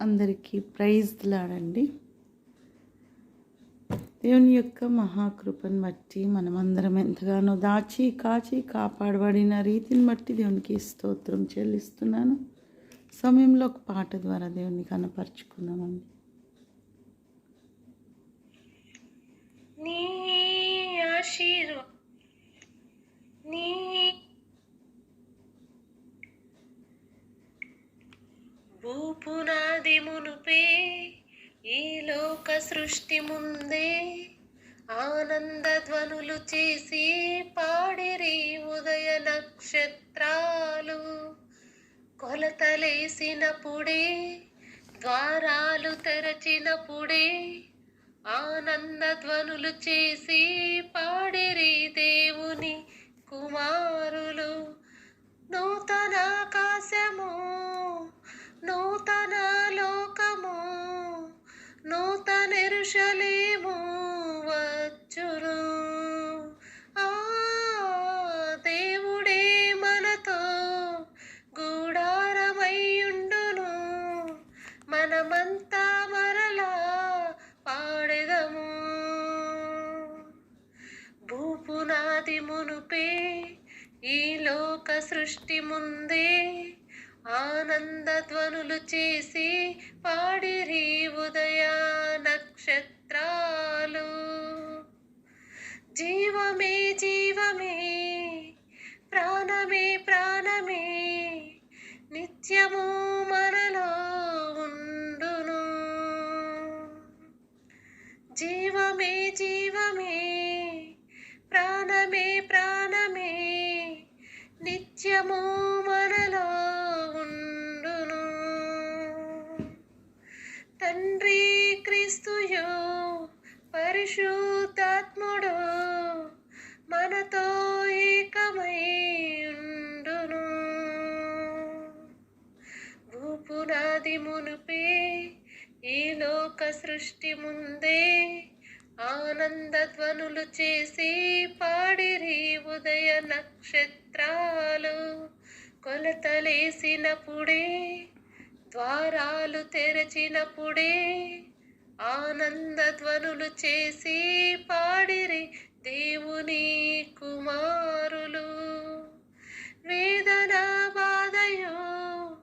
అందరికీ ప్రైజ్లాడండి దేవుని యొక్క మహాకృపను బట్టి మనమందరం ఎంతగానో దాచి కాచి కాపాడబడిన రీతిని బట్టి దేవునికి స్తోత్రం చెల్లిస్తున్నాను. సమయంలో ఒక పాట ద్వారా దేవుని కనపరుచుకున్నామండి నీ ఆశీర్వ నీ భూపునాది మునుపే ఈ లోక సృష్టి ముందే ఆనంద ధ్వనులు చేసి పాడిరి ఉదయ నక్షత్రాలు. కొలతలేసినప్పుడే ద్వారాలు తెరచినప్పుడే ఆనంద ధ్వనులు చేసి పాడిరి దేవుని కుమారులు. నూతన ఆకాశము నూతన లోకము నూతన ఎరుషలేము వచ్చును. ఆ దేవుడే మనతో గూడారమయ్యుండును. మనమంతా మరలా పాడెదము. భూపునాది మునుపే ఈ లోక సృష్టి ముందే ఆనంద ధ్వనులు చేసి పాడిరి ఉదయ నక్షత్రాలు జీవమే జీవమే ప్రాణమే ప్రాణమే నిత్యము మనలో ఉండును. జీవమే జీవమే ప్రాణమే ప్రాణమే నిత్యము పరిశుద్ధాత్ముడు మనతో ఏకమై ఉండును. భూపునాది మునుపే ఈ లోక సృష్టి ముందే ఆనందధ్వనులు చేసి పాడిరి ఉదయ నక్షత్రాలు. కొలతలేసినప్పుడే ద్వారాలు తెరచినప్పుడే ఆనంద ధ్వనులు చేసి పాడిరి దేవుని కుమారులు. వేదన బాధయో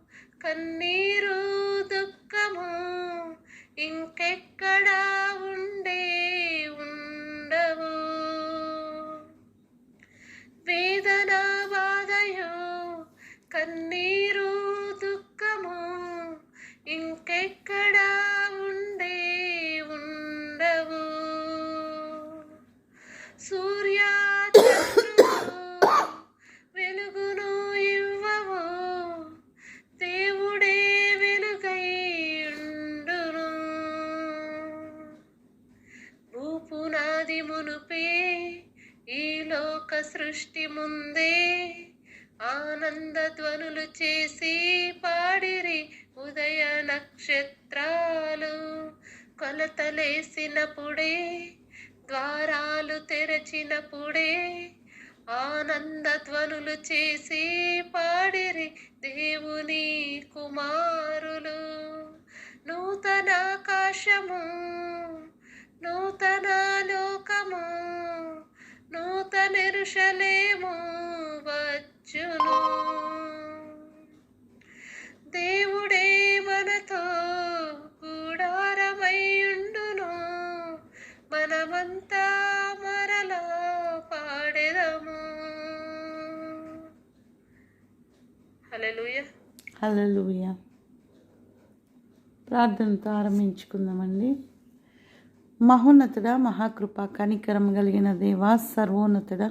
కన్నీరు దుఃఖము ఇంకెక్కడా ఉండే ఉండవు. వేదన బాధయో కన్నీరు దుఃఖము ఇంకెక్కడా సూర్య వెలుగును ఇవ్వవు దేవుడే వెలుగై ఉండును భూపునాది మునుపే ఈ లోక సృష్టి ముందే ఆనంద ధ్వనులు చేసి పాడిరి ఉదయ నక్షత్రాలు. కొలతలేసినప్పుడే ద్వారాలు తెరచినప్పుడే ఆనంద ధ్వనులు చేసి పాడిరి దేవుని కుమారులు. నూతన ఆకాశము నూతన లోకము నూతన ఎరుషలేము వచ్చును. దేవుడే మనతో మనమంతా మరలా పాడెదము. హలలుయ ప్రార్థనతో ఆరంభించుకుందామండి. మహోన్నతుడ మహాకృప కనికరం కలిగిన దేవ సర్వోన్నతుడ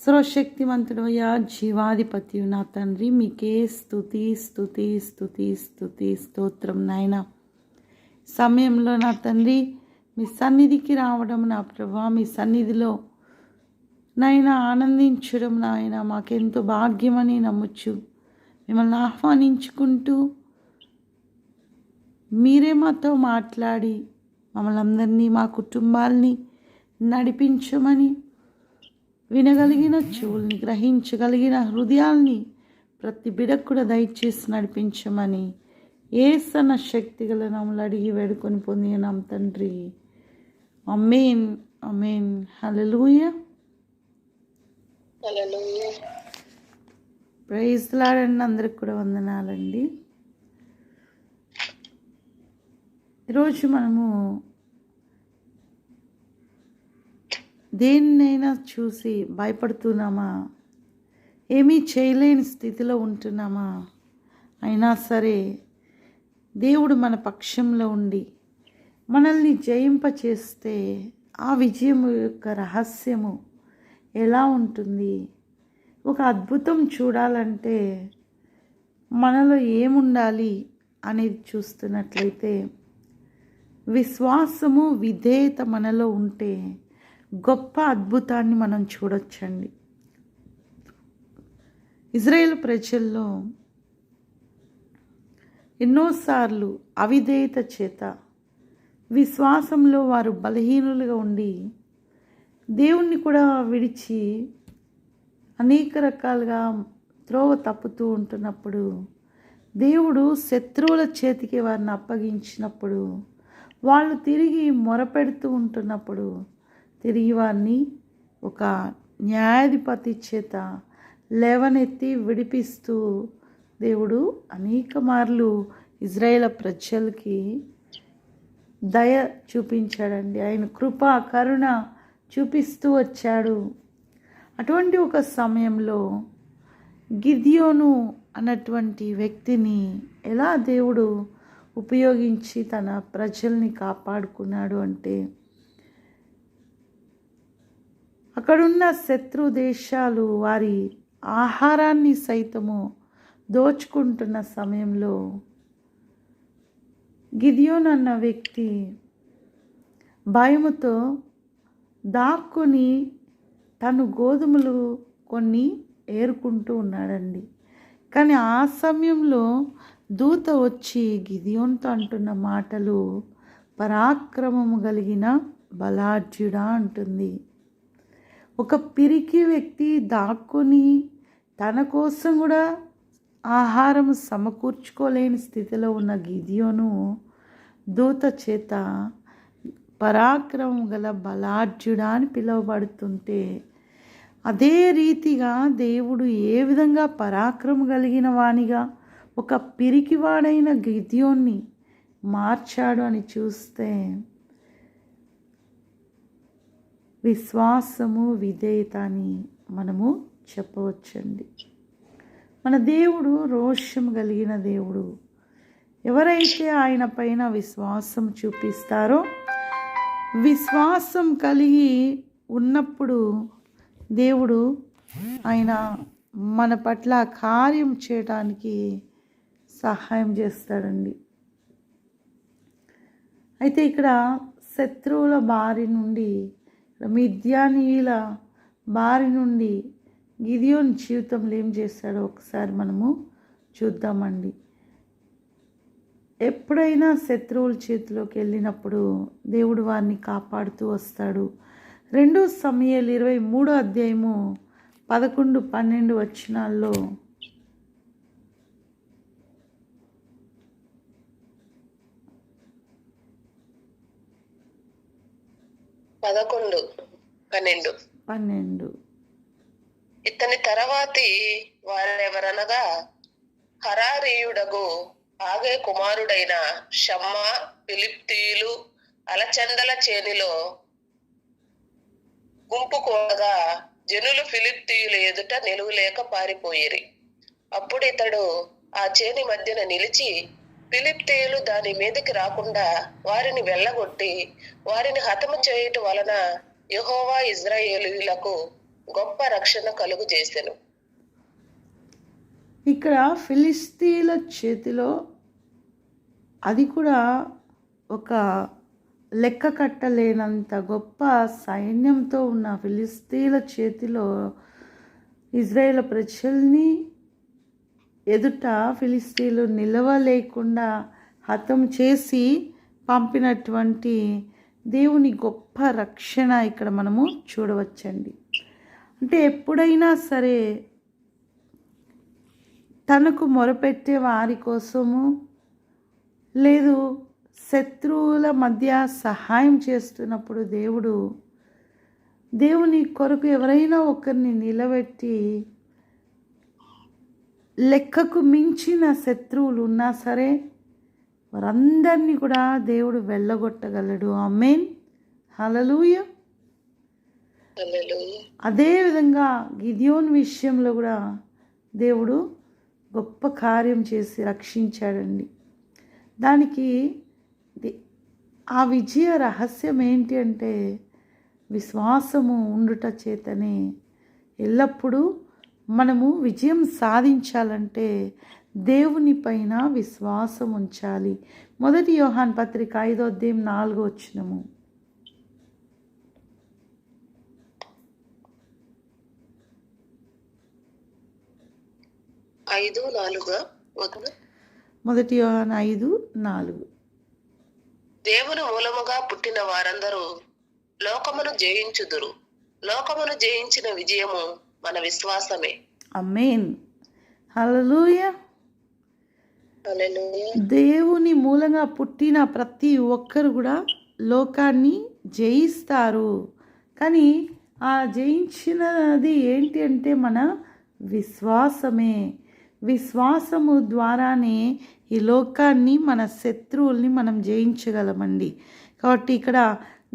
సర్వశక్తివంతుడు యా జీవాధిపతి నా తండ్రి మీకే స్థుతి స్థుతి స్థుతి స్థుతి స్తోత్రం నాయన. సమయంలో నా తండ్రి మీ సన్నిధికి రావడం నా ప్రభా మీ సన్నిధిలో నాయన ఆనందించడం నాయన. మాకెంతో భాగ్యమని నమ్మచ్చు మిమ్మల్ని ఆహ్వానించుకుంటూ మీరే మాతో మాట్లాడి మమ్మల్ని అందరినీ మా కుటుంబాల్ని నడిపించమని వినగలిగిన చెవుల్ని గ్రహించగలిగిన హృదయాల్ని ప్రతి బిడకు కూడా దయచేసి నడిపించమని ఏసన శక్తి గల నామలు అడిగి వేడుకొని పొందినాం తండ్రి. అమేన్ అమేన్ హల్లెలూయ హల్లెలూయా ప్రైజ్ లాడండి అందరికి కూడా వందనాలండి. ఈరోజు మనము దేన్నైనా చూసి భయపడుతున్నామా? ఏమీ చేయలేని స్థితిలో ఉంటున్నామా? అయినా సరే దేవుడు మన పక్షంలో ఉండి మనల్ని జయింపచేస్తే ఆ విజయం యొక్క రహస్యము ఎలా ఉంటుంది? ఒక అద్భుతం చూడాలంటే మనలో ఏముండాలి అనేది చూస్తున్నట్లయితే విశ్వాసము విధేయత మనలో ఉంటే గొప్ప అద్భుతాన్ని మనం చూడొచ్చండి. ఇజ్రాయేల్ ప్రజల్లో ఎన్నోసార్లు అవిధేయత చేత విశ్వాసంలో వారు బలహీనులుగా ఉండి దేవుణ్ణి కూడా విడిచి అనేక రకాలుగా త్రోవ తప్పుతూ ఉంటున్నప్పుడు దేవుడు శత్రువుల చేతికి వారిని అప్పగించినప్పుడు వాళ్ళు తిరిగి మొరపెడుతూ ఉంటున్నప్పుడు తిరిగి వారిని ఒక న్యాయాధిపతి చేత లేవనెత్తి విడిపిస్తూ దేవుడు అనేక మార్లు ఇజ్రాయేల్ ప్రజలకి దయ చూపించాడండి. ఆయన కృప కరుణ చూపిస్తూ వచ్చాడు. అటువంటి ఒక సమయంలో గిద్యోను అన్నటువంటి వ్యక్తిని ఎలా దేవుడు ఉపయోగించి తన ప్రజల్ని కాపాడుకున్నాడు అంటే అక్కడున్న శత్రు దేశాలు వారి ఆహారాన్ని సైతము దోచుకుంటున్న సమయంలో గిదియోన్ అన్న వ్యక్తి భయముతో దాక్కుని తను గోధుమలు కొన్ని ఏరుకుంటూ ఉన్నాడండి. కానీ ఆ సమయంలో దూత వచ్చి గిదియోన్తో అంటున్న మాటలు పరాక్రమము కలిగిన బలాఢ్యుడా అంటుంది. ఒక పిరికి వ్యక్తి దాక్కుని తన కోసం కూడా ఆహారం సమకూర్చుకోలేని స్థితిలో ఉన్న గిదియోను దూత చేత పరాక్రమం గల బలార్జుడా అని పిలువబడుతుంటే అదే రీతిగా దేవుడు ఏ విధంగా పరాక్రమం కలిగిన వానిగా ఒక పిరికివాడైన గిద్యోన్ని మార్చాడు అని చూస్తే విశ్వాసము విధేయత అని మనము చెప్పవచ్చండి. మన దేవుడు రోషం కలిగిన దేవుడు. ఎవరైతే ఆయన పైన విశ్వాసం చూపిస్తారో విశ్వాసం కలిగి ఉన్నప్పుడు దేవుడు ఆయన మన పట్ల కార్యం చేయడానికి సహాయం చేస్తాడండి. అయితే ఇక్కడ శత్రువుల బారి నుండి మిథ్యానీయుల బారి నుండి గిదియోన్ జీవితంలో ఏం చేస్తాడో ఒకసారి మనము చూద్దామండి. ఎప్పుడైనా శత్రువుల చేతిలోకి వెళ్ళినప్పుడు దేవుడు వారిని కాపాడుతూ వస్తాడు. రెండో సమయాలు ఇరవై మూడో అధ్యాయము పదకొండు పన్నెండు వచనాల్లో పదకొండు పన్నెండు. పన్నెండు. ఇతని తర్వాతి వారెవరనగా హరారీయుడగు ఆగే కుమారుడైన షమ్మ ఫిలిప్తీయులు అలచందల చేనిలో గుంపుకోగా జనులు ఫిలిప్తీయుల ఎదుట నిలువలేక పారిపోయిరి. అప్పుడు ఇతడు ఆ చేని మధ్యన నిలిచి ఫిలిప్తీయులు దాని మీదకి రాకుండా వారిని వెళ్ళగొట్టి వారిని హతము చేయుట వలన యహోవా ఇజ్రాయేలులకు గొప్ప రక్షణ కలుగు చేసెను. ఇక్కడ ఫిలిస్తీన్ల చేతిలో అది కూడా ఒక లెక్క కట్టలేనంత గొప్ప సైన్యంతో ఉన్న ఫిలిస్తీన్ల చేతిలో ఇజ్రాయేల్ ప్రజల్ని ఎదుట ఫిలిస్తీన్లు నిలవలేకుండా హతం చేసి పంపినటువంటి దేవుని గొప్ప రక్షణ ఇక్కడ మనము చూడవచ్చండి. అంటే ఎప్పుడైనా సరే తనకు మొరపెట్టే వారి కోసము లేదు శత్రువుల మధ్య సహాయం చేస్తున్నప్పుడు దేవుడు దేవుని కొరకు ఎవరైనా ఒకరిని నిలబెట్టి లెక్కకు మించిన శత్రువులు ఉన్నా సరే వారందరినీ కూడా దేవుడు వెళ్ళగొట్టగలడు. అమ్మేన్ హలలుయ అదేవిధంగా గిదియోన్ విషయంలో కూడా దేవుడు గొప్ప కార్యం చేసి రక్షించాడండి. దానికి ఆ విజయ రహస్యం ఏంటి అంటే విశ్వాసము ఉండుట చేతనే ఎల్లప్పుడూ మనము విజయం సాధించాలంటే దేవుని పైన విశ్వాసం ఉంచాలి. మొదటి యోహాన్ పత్రిక ఐదో అధ్యాయం నాలుగో వచ్చినము ఐదు నాలుగు మొదటి యోహాన్ ఐదు నాలుగు. దేవుని మూలముగా పుట్టిన వారందరూ లోకమును జయించుదురు. లోకమును జయించిన విజయము మన విశ్వాసమే. అమ్మేన్ హల్లెలూయా. దేవుని మూలంగా పుట్టిన ప్రతి ఒక్కరు కూడా లోకాన్ని జయిస్తారు. కానీ ఆ జయించినది ఏంటి అంటే మన విశ్వాసమే. విశ్వాసము ద్వారానే ఈ లోకాన్ని మన శత్రువుల్ని మనం జయించగలమండి. కాబట్టి ఇక్కడ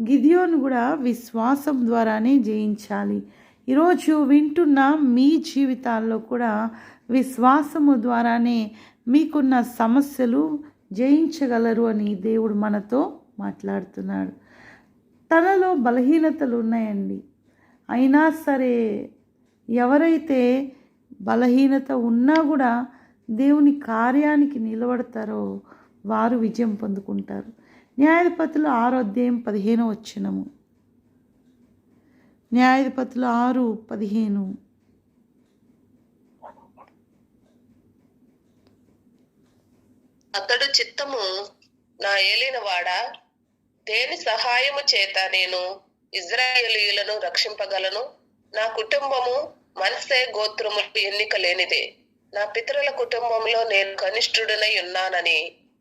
గిదియోను కూడా విశ్వాసం ద్వారానే జయించాలి. ఈరోజు వింటున్న మీ జీవితాల్లో కూడా విశ్వాసము ద్వారానే మీకున్న సమస్యలు జయించగలరు అని దేవుడు మనతో మాట్లాడుతున్నాడు. తనలో బలహీనతలు ఉన్నాయండి. అయినా సరే ఎవరైతే బలహీనత ఉన్నా కూడా దేవుని కార్యానికి నిలబడతారో వారు విజయం పొందుకుంటారు. న్యాయాధిపతులు ఆరో అధ్యాయం పదిహేను వచ్చినము న్యాయాధిపతులు ఆరు పదిహేను. అతడు చిత్తము నా ఏలిన వాడా దేని సహాయము చేత నేను ఇజ్రాయేలీయులను రక్షింపగలను? నా కుటుంబము మనసే గోత్రము ఎన్నిక లేనిదే నా పితరుల కుటుంబంలో నేను కనిష్ఠుడనై ఉన్నానని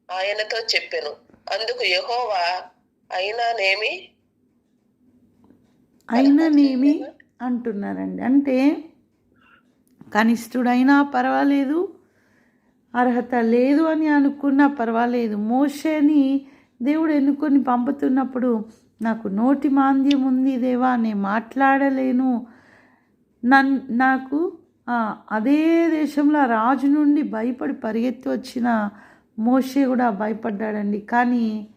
ఆయనతో చెప్పెను. అందుకు యహోవా అయినానేమి అయినానేమి అంటున్నారండి. అంటే కనిష్ఠుడైనా పర్వాలేదు అర్హత లేదు అని అనుకున్నా పర్వాలేదు. మోషేని దేవుడు ఎన్నుకొని పంపుతున్నప్పుడు నాకు నోటి మాంద్యం ఉంది దేవా నేను మాట్లాడలేను నన్ నాకు అదే దేశంలో రాజు నుండి భయపడి పరిగెత్తి వచ్చిన మోషే కూడా భయపడ్డాడండి. కానీ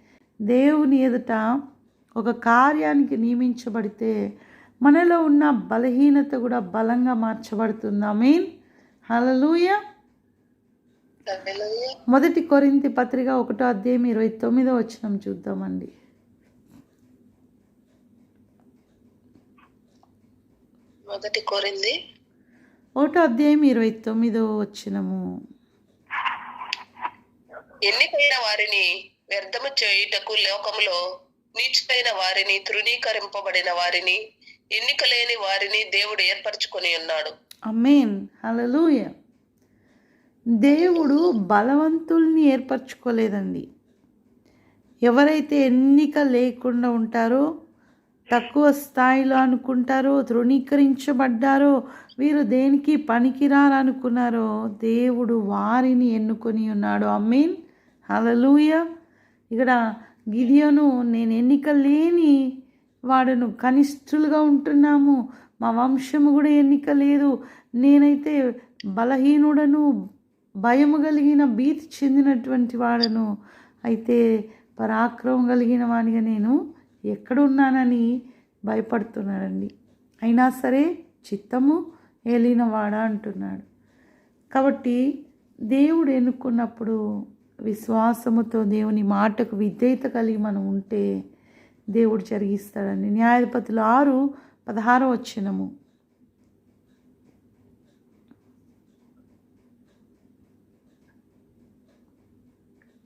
దేవుని ఎదుట ఒక కార్యానికి నియమించబడితే మనలో ఉన్న బలహీనత కూడా బలంగా మార్చబడుతుంది. I mean hallelujah. మొదటి కొరింతి పత్రిక ఒకటో అధ్యాయం ఇరవై తొమ్మిదో వచ్చినం చూద్దామండి. మొదటి కోరింది. ఒకటో అధ్యాయం ఇరవై తొమ్మిదో వచ్చినము ఎన్నికైన వారిని వ్యర్థము చేయుటకు లోకములో నీచులైన వారిని తృణీకరింపబడిన వారిని ఎన్నిక లేని వారిని దేవుడు ఏర్పరచుకొని ఉన్నాడు. అమేన్ హలలుయ దేవుడు బలవంతుల్ని ఏర్పరచుకోలేదండి. ఎవరైతే ఎన్నిక లేకుండా ఉంటారో తక్కువ స్థాయిలో అనుకుంటారో తృణీకరించబడ్డారో వీరు దేనికి పనికిరారనుకున్నారో దేవుడు వారిని ఎన్నుకొని ఉన్నాడు. అమ్మీన్ హలలుయ ఇక్కడ గిదియోను నేను ఎన్నిక లేని వాడను కనిష్ఠులుగా ఉంటున్నాము. మా వంశము కూడా ఎన్నిక లేదు నేనైతే బలహీనుడను భయము కలిగిన భీతి చెందినటువంటి వాడను. అయితే పరాక్రమం కలిగిన వాడిగా నేను ఎక్కడున్నానని భయపడుతున్నాడండి. అయినా సరే చిత్తము ఏలినవాడా అంటున్నాడు. కాబట్టి దేవుడు ఎన్నుకున్నప్పుడు విశ్వాసముతో దేవుని మాటకు విధేయత కలిగి మనం ఉంటే దేవుడు జరిగిస్తాడని న్యాయాధిపతులు ఆరు పదహారో వచ్చినము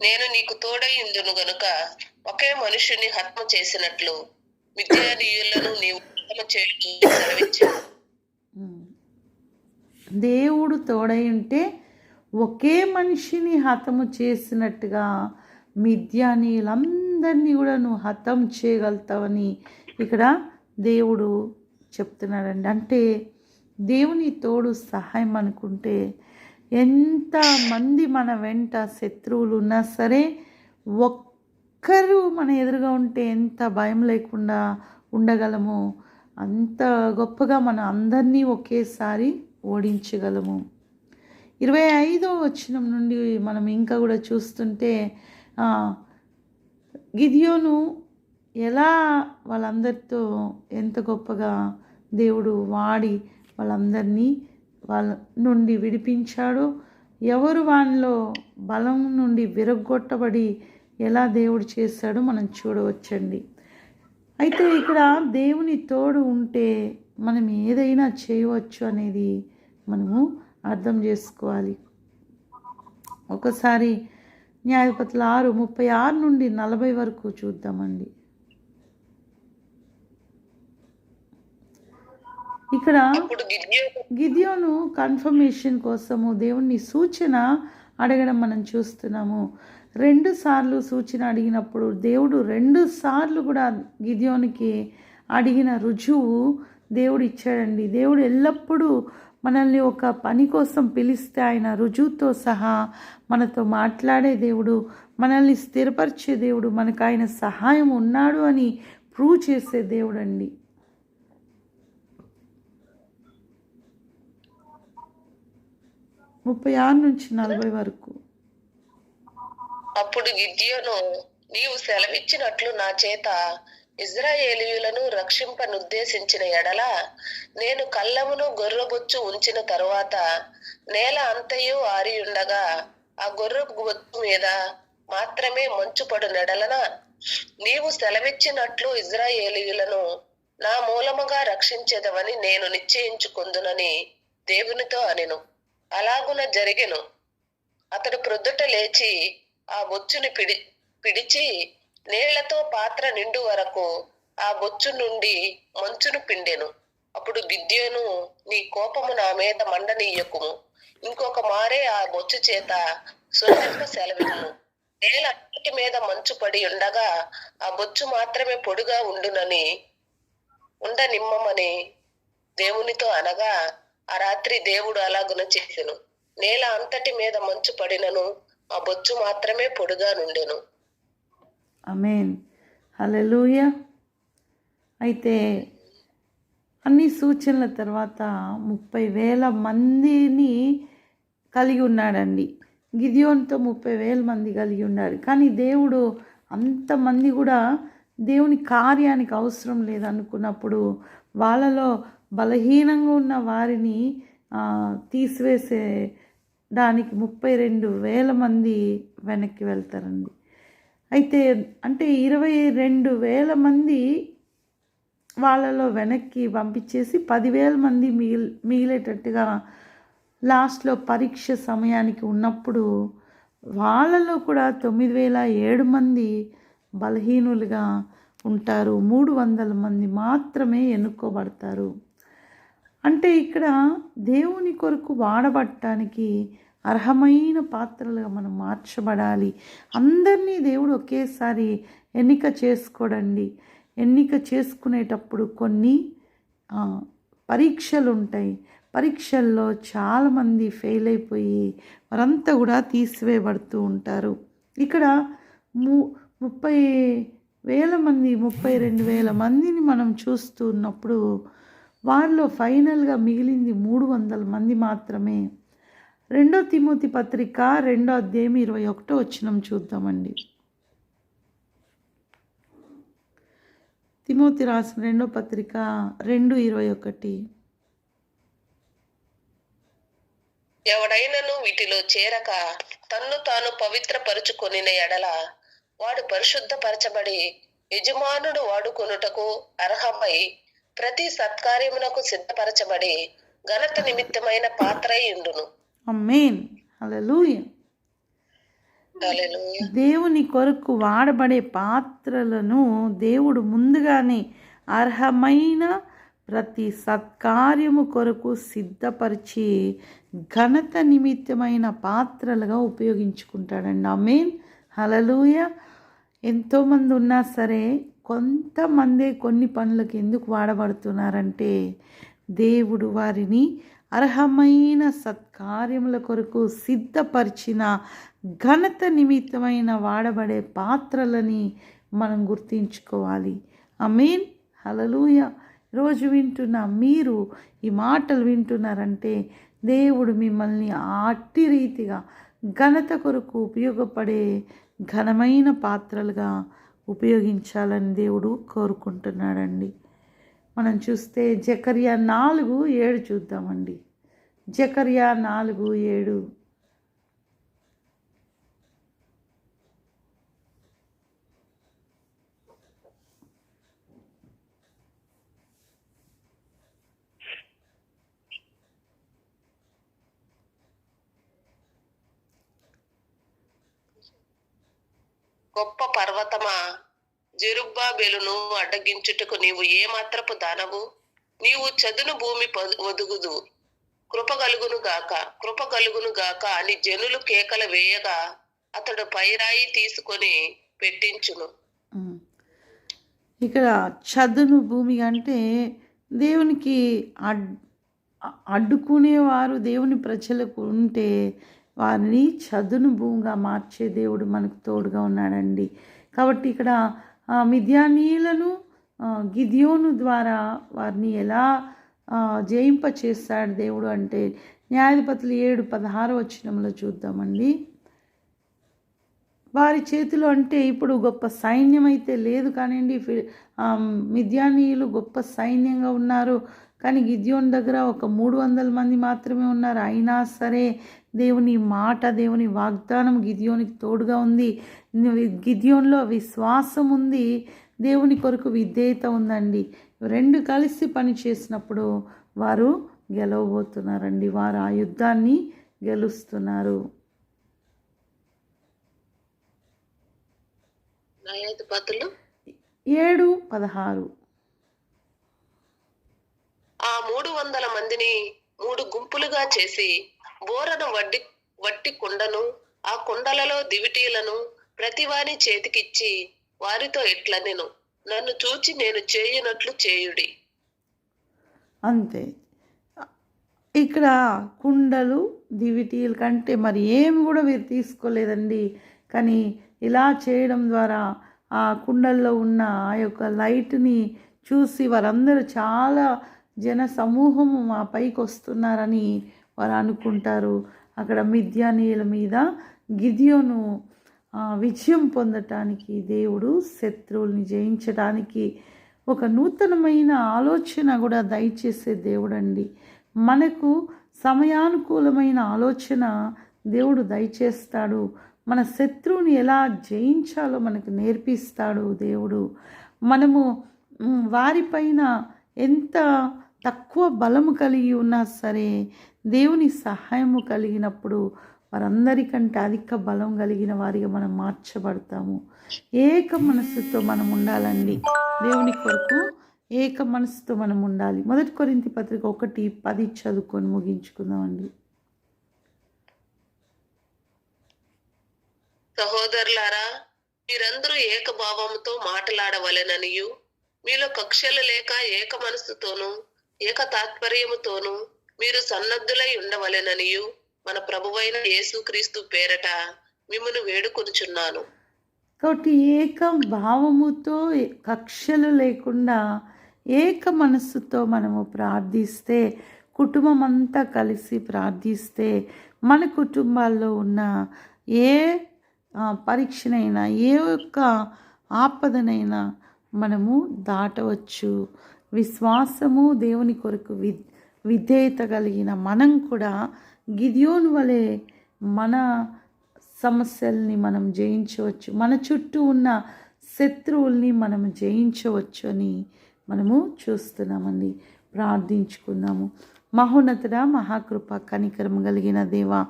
నేను నీకు తోడైందును గనుక ఒకే మనుషుని హత్మ చేసినట్లు విద్యానీయులను నీవు హత్మ చేయడం దేవుడు తోడై ఉంటే ఒకే మనిషిని హతము చేసినట్టుగా మిథ్యానీలందరినీ కూడా నువ్వు హతం చేయగలుగుతావని ఇక్కడ దేవుడు చెప్తున్నాడండి. అంటే దేవుని తోడు సహాయం అనుకుంటే ఎంతమంది మన వెంట శత్రువులు ఉన్నా సరే ఒక్కరు మన ఎదురుగా ఉంటే ఎంత భయం లేకుండా ఉండగలము? అంత గొప్పగా మన అందరినీ ఒకేసారి ఓడించగలము. ఇరవై ఐదో వచనం నుండి మనం ఇంకా కూడా చూస్తుంటే గిదియోను ఎలా వాళ్ళందరితో ఎంత గొప్పగా దేవుడు వాడి వాళ్ళందరినీ వాళ్ళ నుండి విడిపించాడో. ఎవరు వాళ్ళలో బలం నుండి విరగొట్టబడి ఎలా దేవుడు చేశాడో మనం చూడవచ్చండి. అయితే ఇక్కడ దేవుని తోడు ఉంటే మనం ఏదైనా చేయవచ్చు అనేది మనము అర్థం చేసుకోవాలి. ఒకసారి న్యాయపతుల ఆరు ముప్పై ఆరు నుండి నలభై వరకు చూద్దామండి. ఇక్కడ గిద్యోను కన్ఫర్మేషన్ కోసము దేవుణ్ణి సూచన అడగడం మనం చూస్తున్నాము. రెండు సార్లు సూచన అడిగినప్పుడు దేవుడు రెండు సార్లు కూడా గిద్యోనికి అడిగిన రుజువు దేవుడు ఇచ్చాడండి. దేవుడు ఎల్లప్పుడూ మనల్ని ఒక పని కోసం పిలిస్తే ఆయన రుజువుతో సహా మనతో మాట్లాడే దేవుడు మనల్ని స్థిరపరిచే దేవుడు మనకు ఆయన సహాయం ఉన్నాడు అని ప్రూవ్ చేసే దేవుడు అండి ముప్పై ఆరు నుంచి నలభై వరకు. అప్పుడు గిద్యోను నీవు సెలవిచ్చినట్లు నా చేత ఇజ్రాయేలీయులను రక్షింపనుద్దేశించిన ఎడల నేను కళ్ళమును గొర్రెబొచ్చు ఉంచిన తరువాత నేల అంతయు ఆరియుండగా ఆ గొర్రె బొచ్చు మీద మాత్రమే మంచు పడు నెడలన నీవు సెలవిచ్చినట్లు ఇజ్రాయేలీయులను నా మూలముగా రక్షించేదవని నేను నిశ్చయించుకుందునని దేవునితో అనెను. అలాగున జరిగెను. అతడు ప్రొద్దుట లేచి ఆ బొచ్చుని పిడి పిడిచి నీళ్ళతో పాత్ర నిండు వరకు ఆ బొచ్చు నుండి మంచును పిండెను. అప్పుడు గిద్యోను నీ కోపము నా మీద మండనీయకుము. ఇంకొక మారే ఆ బొచ్చు చేత సున్నింప సెలవిను నేల అన్నిటి మీద మంచు పడి ఉండగా ఆ బొచ్చు మాత్రమే పొడుగా ఉండునని ఉండనిమ్మమని దేవునితో అనగా ఆ రాత్రి దేవుడు అలాగున చేసెను. నేల అంతటి మీద మంచు పడినను ఆ బొచ్చు మాత్రమే పొడుగా నుండెను. అమేన్ హల్లెలూయా. అయితే అన్ని సూచనల తర్వాత ముప్పై వేల మందిని కలిగి ఉన్నాడండి. గిదియోన్తో ముప్పై వేల మంది కలిగి ఉన్నారు. కానీ దేవుడు అంతమంది కూడా దేవుని కార్యానికి అవసరం లేదనుకున్నప్పుడు వాళ్ళలో బలహీనంగా ఉన్న వారిని తీసివేసే దానికి ముప్పై రెండు వేల మంది వెనక్కి వెళ్తారండి. అయితే అంటే ఇరవై రెండు వేల మంది వాళ్ళలో వెనక్కి పంపించేసి పదివేల మంది మిగిల్ మిగిలేటట్టుగా లాస్ట్లో పరీక్ష సమయానికి ఉన్నప్పుడు వాళ్ళలో కూడా తొమ్మిది వేల ఏడు మంది బలహీనులుగా ఉంటారు. మూడు వందల మంది మాత్రమే ఎన్నుకోబడతారు. అంటే ఇక్కడ దేవుని కొరకు వాడబడటానికి అర్హమైన పాత్రలుగా మనం మార్చబడాలి. అందరినీ దేవుడు ఒకేసారి ఎన్నిక చేసుకోడండి. ఎన్నిక చేసుకునేటప్పుడు కొన్ని పరీక్షలు ఉంటాయి పరీక్షల్లో చాలామంది ఫెయిల్ అయిపోయి వారంతా కూడా తీసివేయబడుతూ ఉంటారు. ఇక్కడ ము ముప్పై వేల మంది ముప్పై రెండు వేల మందిని మనం చూస్తూ ఉన్నప్పుడు వారిలో ఫైనల్గా మిగిలింది మూడు వందల మంది మాత్రమే. రెండో తిమోతి పత్రిక రెండో అధ్యాయం ఇరవై ఒకటో వచ్చినం చూద్దామండి. తిమోతి రాసిన రెండో పత్రిక రెండు ఇరవై ఒకటి. ఎవడైనను వీటిలో చేరక తన్ను తాను పవిత్రపరుచుకొనిన ఎడల వాడు పరిశుద్ధపరచబడి యజమానుడు వాడుకొనుటకు అర్హమై ప్రతి సత్కార్యమునకు సిద్ధపరచబడి ఘనత నిమిత్తమైన పాత్రై ఉండును అమ్మేన్ హల్లెలూయా హల్లెలూయా. దేవుని కొరకు వాడబడే పాత్రలను దేవుడు ముందుగానే అర్హమైన ప్రతి సత్కార్యము కొరకు సిద్ధపరిచి ఘనత నిమిత్తమైన పాత్రలుగా ఉపయోగించుకుంటాడండి. అమేన్ హలలుయ ఎంతోమంది ఉన్నా సరే కొంతమందే కొన్ని పనులకు ఎందుకు వాడబడుతున్నారంటే దేవుడు వారిని అర్హమైన సత్కార్యముల కొరకు సిద్ధపరిచిన ఘనత నిమిత్తమైన వాడబడే పాత్రలని మనం గుర్తించుకోవాలి. మీన్ హలలుయ రోజు వింటున్న మీరు ఈ మాటలు వింటున్నారంటే దేవుడు మిమ్మల్ని అట్టి రీతిగా ఘనత కొరకు ఉపయోగపడే ఘనమైన పాత్రలుగా ఉపయోగించాలని దేవుడు కోరుకుంటున్నాడండి. మనం చూస్తే జకర్యా నాలుగు ఏడు చూద్దామండి. జకర్యా నాలుగు ఏడు. గొప్ప పర్వతమా? జెరుబ్బాబెలును అడ్డగించుటకు నీవు ఏమాత్రపు దానవు? నీవు చదును భూమి ఒదుగుదు. కృపగలుగును గాక. కృపగలుగును గాక అని జనులు కేకలు వేయగా అతడు పైరాయి తీసుకొని పెట్టించును. ఇక్కడ చదును భూమి అంటే దేవునికి అడ్ అడ్డుకునేవారు దేవుని ప్రజలకు ఉంటే వారిని చదును భూమిగా మార్చే దేవుడు మనకు తోడుగా ఉన్నాడండి. కాబట్టి ఇక్కడ మిథ్యానీయులను మిద్యానీయులను గిద్యోను ద్వారా వారిని ఎలా జయింప చేస్తాడు దేవుడు అంటే న్యాయాధిపతులు ఏడు పదహారు వచ్చినంలో చూద్దామండి. వారి చేతిలో అంటే ఇప్పుడు గొప్ప సైన్యం అయితే లేదు కానివ్వండి ఫి- మిద్యానీయులు గొప్ప సైన్యంగా ఉన్నారు. కానీ గిద్యోన్ దగ్గర ఒక మూడు వందల మంది మాత్రమే ఉన్నారు. అయినా సరే దేవుని మాట దేవుని వాగ్దానం గిద్యోనికి తోడుగా ఉంది. గిద్యోన్లో విశ్వాసం ఉంది. దేవుని కొరకు విధేయత ఉందండి. రెండు కలిసి పని చేసినప్పుడు వారు గెలవబోతున్నారండి. వారు ఆ యుద్ధాన్ని గెలుస్తున్నారు. ఏడు పదహారు. ఆ మూడు వందల మందిని మూడు గుంపులుగా చేసి బోరను వడ్డి వట్టి కుండను ఆ కుండలలో దివిటీలను ప్రతివాని చేతికిచ్చి వారితో ఇట్లనెను నన్ను చూచి నేను చేయనట్లు చేయుడి. అంతే. ఇక్కడ కుండలు దివిటీలు కంటే మరి ఏమి కూడా వీరు తీసుకోలేదండి. కానీ ఇలా చేయడం ద్వారా ఆ కుండల్లో ఉన్న ఆ యొక్క లైట్ని చూసి వారందరూ చాలా జన సమూహము మా పైకి వస్తున్నారని వారు అనుకుంటారు. అక్కడ మిథ్యానీయుల మీద గిదియోను విజయం పొందటానికి దేవుడు శత్రువుల్ని జయించడానికి ఒక నూతనమైన ఆలోచన కూడా దయచేసే దేవుడండి. మనకు సమయానుకూలమైన ఆలోచన దేవుడు దయచేస్తాడు. మన శత్రువుని ఎలా జయించాలో మనకు నేర్పిస్తాడు దేవుడు. మనము వారిపైన ఎంత తక్కువ బలము కలిగి ఉన్నా సరే దేవుని సహాయము కలిగినప్పుడు వారందరికంటే అధిక బలం కలిగిన వారిగా మనం మార్చబడతాము. ఏక మనస్సుతో మనం ఉండాలండి. దేవుని కొరకు ఏక మనసుతో మనం ఉండాలి. మొదటి కొరింతి పత్రిక ఒకటి పది చదువుకొని ముగించుకుందామండి. సహోదరులారా మీరందరూ ఏకభావముతో మాట్లాడవలెననియు. మీలో కక్షలు లేక ఏక మనస్సుతోనూ ఏక తాత్పర్యముతోనూ మీరు సన్నద్ధులై ఉండవలెననియు మన ప్రభువైన యేసుక్రీస్తు పేరట మిమ్మను వేడుకొనుచున్నాను. కాబట్టి ఏక భావముతో కక్షలు లేకుండా ఏక మనస్సుతో మనము ప్రార్థిస్తే కుటుంబం అంతా కలిసి ప్రార్థిస్తే మన కుటుంబాల్లో ఉన్న ఏ పరీక్షనైనా ఏ ఒక్క ఆపదనైనా మనము దాటవచ్చు. విశ్వాసము దేవుని కొరకు వి విధేయత కలిగిన మనం కూడా గిద్యోను వలె మన సమస్యల్ని మనం జయించవచ్చు. మన చుట్టూ ఉన్న శత్రువుల్ని మనం జయించవచ్చు అని మనము చూస్తున్నామండి. ప్రార్థించుకుందాము. మహోన్నతుడ మహాకృప కనికరం కలిగిన దేవా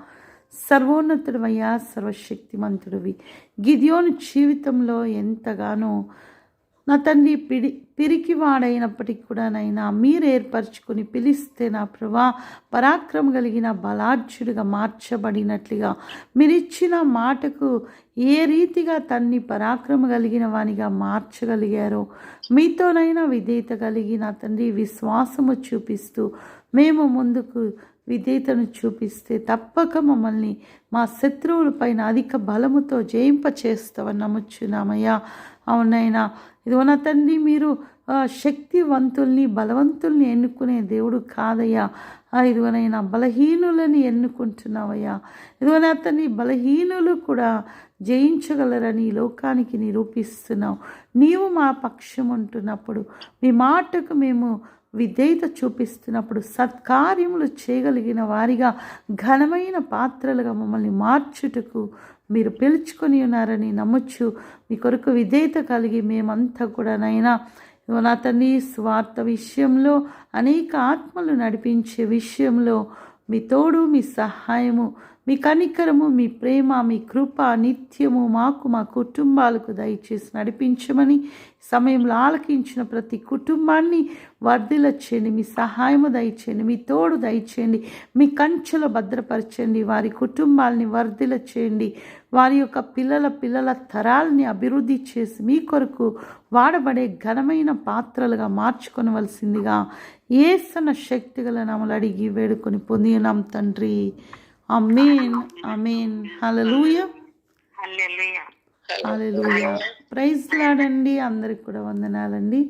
సర్వోన్నతుడవయ్యా సర్వశక్తిమంతుడివి. గిదియోను జీవితంలో ఎంతగానో నా తండ్రి పిడి పిరికివాడైనప్పటికీ కూడా నైనా మీరు ఏర్పరచుకుని పిలిస్తే నా ప్రభా పరాక్రమ కలిగిన బలార్జుడిగా మార్చబడినట్లుగా. మీరిచ్చిన మాటకు ఏ రీతిగా తన్ని పరాక్రమ కలిగిన వానిగా మార్చగలిగారో మీతోనైనా విధేయత కలిగిన తండ్రి విశ్వాసము చూపిస్తూ మేము ముందుకు విధేయతను చూపిస్తే తప్పక మమ్మల్ని మా శత్రువులపైన అధిక బలముతో జయింప చేస్తామని నమ్ముచున్నామయ్యా. అవునైనా ఇదిగో నా తండ్రి మీరు శక్తివంతుల్ని బలవంతుల్ని ఎన్నుకునే దేవుడు కాదయ్యా. ఇదిగోనైనా బలహీనులని ఎన్నుకుంటున్నావయ్యా. ఇదిగోనే అతన్ని బలహీనులు కూడా జయించగలరని ఈ లోకానికి నిరూపిస్తున్నావు. నీవు మా పక్షం ఉంటున్నప్పుడు మీ మాటకు మేము విధేయత చూపిస్తున్నప్పుడు సత్కార్యములు చేయగలిగిన వారిగా ఘనమైన పాత్రలుగా మమ్మల్ని మార్చుటకు మీరు పిలుచుకొని ఉన్నారని నమ్మొచ్చు మీ కొరకు విధేయత కలిగి మేమంతా కూడా నైనా నా తండ్రి స్వార్థ విషయంలో అనేక ఆత్మలు నడిపించే విషయంలో మీ తోడు మీ సహాయము మీ కనికరము మీ ప్రేమ మీ కృప నిత్యము మాకు మా కుటుంబాలకు దయచేసి నడిపించమని సమయంలో ఆలకించిన ప్రతి కుటుంబాన్ని వర్ధిల చేయండి మీ సహాయము దయచేయండి మీ తోడు దయచేయండి మీ కంచెలో భద్రపరచండి వారి కుటుంబాలని వర్ధిలచ్చేయండి వారి యొక్క పిల్లల పిల్లల తరాలని అభివృద్ధి చేసి మీ కొరకు వాడబడే ఘనమైన పాత్రలుగా మార్చుకొనవలసిందిగా ఏసన శక్తిగల నమలు అడిగి వేడుకొని పొందినాం తండ్రి. అమేన్ అమేన్ హలలుయ హలలుయ ప్రైజ్ లాడండి అందరికి కూడా వందనాలండి.